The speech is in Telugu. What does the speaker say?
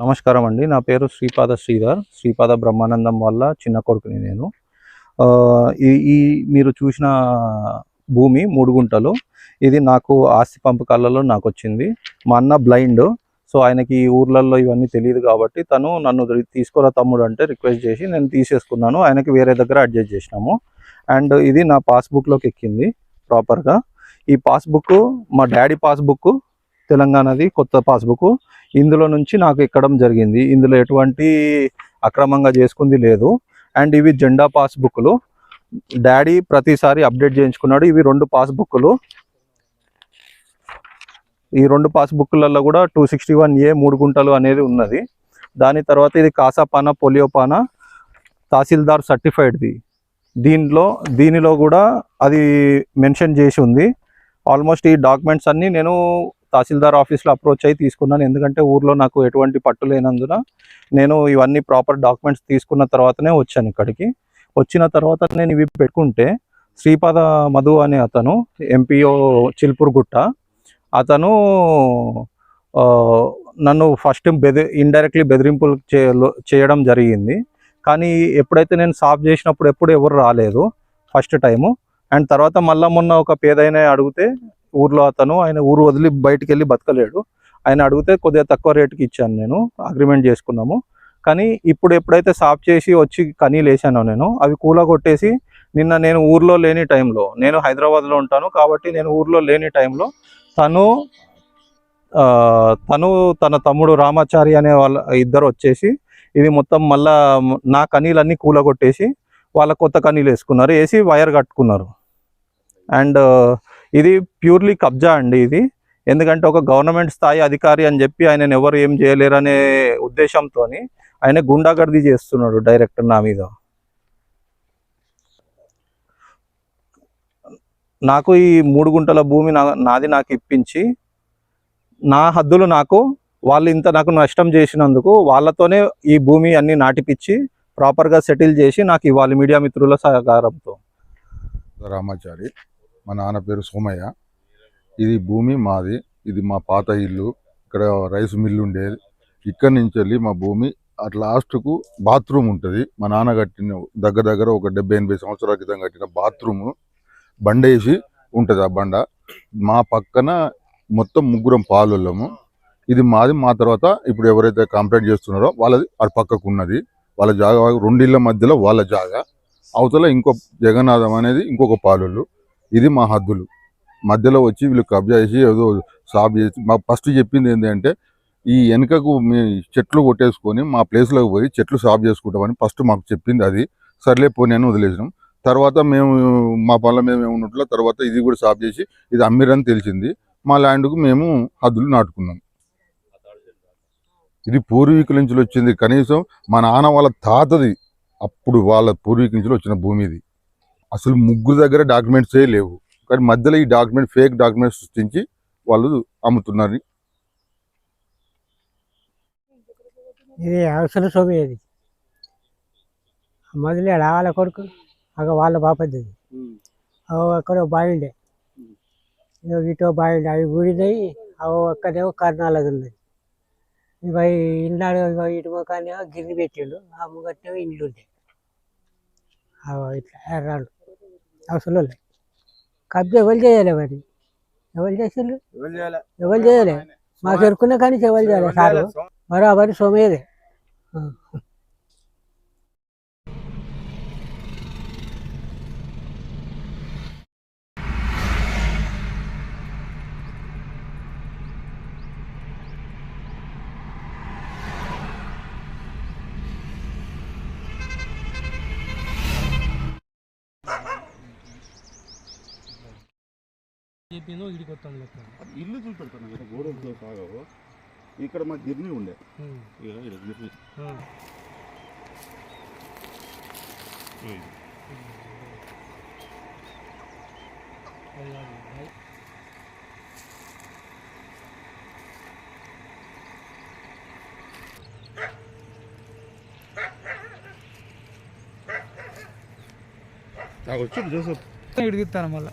నమస్కారం అండి. నా పేరు శ్రీపాద శ్రీధర్. శ్రీపాద బ్రహ్మానందం వల్ల చిన్న కొడుకుని నేను. ఈ ఈ మీరు చూసిన భూమి మూడు గుంటలు ఇది నాకు ఆస్తి పంపకాలలో నాకు వచ్చింది మా అన్న బ్లైండ్. సో ఆయనకి ఈ ఊర్లలో ఇవన్నీ తెలియదు కాబట్టి తను నన్ను తీసుకురా తీసుకోరా తమ్ముడు అంటే రిక్వెస్ట్ చేసి నేను తీసేసుకున్నాను. ఆయనకి వేరే దగ్గర అడ్జస్ట్ చేసినాము. అండ్ ఇది నా పాస్బుక్లోకి ఎక్కింది ప్రాపర్గా. ఈ పాస్బుక్ మా డాడీ పాస్బుక్ తెలంగాణది కొత్త పాస్బుక్. ఇందులో నుంచి నాకు ఎక్కడం జరిగింది. ఇందులో ఎటువంటి అక్రమంగా చేసుకుంది లేదు. అండ్ ఇవి జెండా పాస్బుక్లు. డాడీ ప్రతిసారి అప్డేట్ చేయించుకున్నాడు. ఇవి రెండు పాస్బుక్లు. ఈ రెండు పాస్బుక్లలో కూడా టూ సిక్స్టీ వన్ ఏ మూడు గుంటలు అనేది ఉన్నది. దాని తర్వాత ఇది కాసాపానా పోలియోపానా తహసీల్దార్ సర్టిఫైడ్ది. దీనిలో దీనిలో కూడా అది మెన్షన్ చేసి ఉంది. ఆల్మోస్ట్ ఈ డాక్యుమెంట్స్ అన్నీ నేను తహసీల్దార్ ఆఫీస్లో అప్రోచ్ అయ్యి తీసుకున్నాను. ఎందుకంటే ఊర్లో నాకు ఎటువంటి పట్టు లేనందున నేను ఇవన్నీ ప్రాపర్ డాక్యుమెంట్స్ తీసుకున్న తర్వాతనే వచ్చాను ఇక్కడికి. వచ్చిన తర్వాత నేను ఇవి పెట్టుకుంటే శ్రీపాద మధు అనే అతను ఎంపీఓ చిల్పూర్ గుట్ట అతను నన్ను ఫస్ట్ బెది ఇండైరెక్ట్లీ బెదిరింపులు చేయడం జరిగింది. కానీ ఎప్పుడైతే నేను సాఫ్ చేసినప్పుడు ఎప్పుడు ఎవరు రాలేదు ఫస్ట్ టైము. అండ్ తర్వాత మళ్ళా మొన్న ఒక పేదైన అడిగితే ఊర్లో అతను ఆయన ఊరు వదిలి బయటికి వెళ్ళి బతకలేడు. ఆయన అడిగితే కొద్దిగా తక్కువ రేటుకి ఇచ్చాను నేను అగ్రిమెంట్ చేసుకున్నాము. కానీ ఇప్పుడు ఎప్పుడైతే సాఫ్ చేసి వచ్చి కనీ లేచానో నేను అవి కూల కొట్టేసి నిన్న నేను ఊర్లో లేని టైంలో నేను హైదరాబాద్లో ఉంటాను కాబట్టి నేను ఊర్లో లేని టైంలో తను తను తన తమ్ముడు రామాచారి అనే వాళ్ళ ఇద్దరు వచ్చేసి ఇది మొత్తం మళ్ళా నా కనీలన్నీ కూలగొట్టేసి వాళ్ళ కొత్త కనీలు వేసుకున్నారు వేసి వైర్ కట్టుకున్నారు. అండ్ ఇది ప్యూర్లీ కబ్జా అండి ఇది. ఎందుకంటే ఒక గవర్నమెంట్ స్థాయి అధికారి అని చెప్పి ఆయన ఎవరు ఏం చేయలేరనే ఉద్దేశంతో ఆయన గుండాగర్ది చేస్తున్నాడు డైరెక్ట్ నా మీద. నాకు ఈ మూడు గుంటల భూమి నా నాది నాకు ఇప్పించి నా హద్దులు నాకు వాళ్ళు ఇంత నాకు నష్టం చేసినందుకు వాళ్ళతోనే ఈ భూమి అన్ని నాటిపిచ్చి ప్రాపర్గా సెటిల్ చేసి నాకు ఇవ్వాలి మీడియా మిత్రుల సహకారంతో. రామాచారి. మా నాన్న పేరు సోమయ్య. ఇది భూమి మాది. ఇది మా పాత ఇల్లు. ఇక్కడ రైస్ మిల్లు ఉండేది. ఇక్కడి నుంచి వెళ్ళి మా భూమి అట్ లాస్ట్కు బాత్రూమ్ ఉంటుంది. మా నాన్న కట్టిన దగ్గర దగ్గర ఒక డెబ్బై ఎనభై సంవత్సరాల క్రితం కట్టిన బాత్రూము బండేసి ఉంటుంది ఆ బండ. మా పక్కన మొత్తం ముగ్గురం పాలుళ్ళము ఇది మాది మా తర్వాత ఇప్పుడు ఎవరైతే కంప్లైంట్ చేస్తున్నారో వాళ్ళది అటు పక్కకు ఉన్నది. వాళ్ళ జాగా రెండిళ్ళ మధ్యలో వాళ్ళ జాగా. అవతల ఇంకో జగన్నాథం అనేది ఇంకొక పాలుళ్ళు ఇది మా హద్దులు. మధ్యలో వచ్చి వీళ్ళు కబ్జా చేసి ఏదో సాఫ్ చేసి మా ఫస్ట్ చెప్పింది ఏంటంటే ఈ వెనుకకు మీ చెట్లు కొట్టేసుకొని మా ప్లేస్లోకి పోయి చెట్లు సాఫ్ చేసుకుంటామని ఫస్ట్ మాకు చెప్పింది అది. సర్లే పోనీ అని వదిలేసినాం. తర్వాత మేము మా పనుల మేము ఉన్నట్లు తర్వాత ఇది కూడా సాఫ్ చేసి ఇది అమ్మిరని తెలిసింది. మా ల్యాండ్కు మేము హద్దులు నాటుకున్నాం. ఇది పూర్వీకుల నుంచి వచ్చింది. కనీసం మా నాన్న వాళ్ళ తాతది అప్పుడు వాళ్ళ పూర్వీకుల నుంచి వచ్చిన భూమి ఇది. అసలు ముగ్గురు దగ్గర డాక్యుమెంట్సే లేవు. కానీ మధ్యలో ఈ డాక్యుమెంట్ ఫేక్ డాక్యుమెంట్స్ సృష్టించి వాళ్ళు అమ్ముతున్నారు. ఇది అవసర సోమి ఇది. మొదలేడు వాళ్ళ కొడుకు అగ వాళ్ళ బాపది. అవి అక్కడ బావి ఉండే ఇగో ఇటో బావి ఉండే అవి గుడినాయి అవి అక్కడేమో కర్ణాలది ఉన్నది. ఇవి ఇన్నాడు ఇటు ముఖానేమో గిన్నె పెట్టిండు. ఆ ఉండే అవి ఇట్లా ఎర్రాడు అవసరం లేదు. కబ్జా ఎవరు చేయాలి మరి? ఎవరు చేసిండ్రు? ఎవరు చేయలే? మాకు ఎరుకున్న కానీ ఎవరు చేయాలి? సారు. బరాబరి సోమేదే చెప్పిందో ఇడికి వస్తాం లెక్క. ఇల్లు చూపెడతాను కదా గోడలతో సాగవు. ఇక్కడ మా గిర్ని ఉండే. గిర్ని. నాకు జోసఫ్. ఇడిగిస్తాను మళ్ళీ.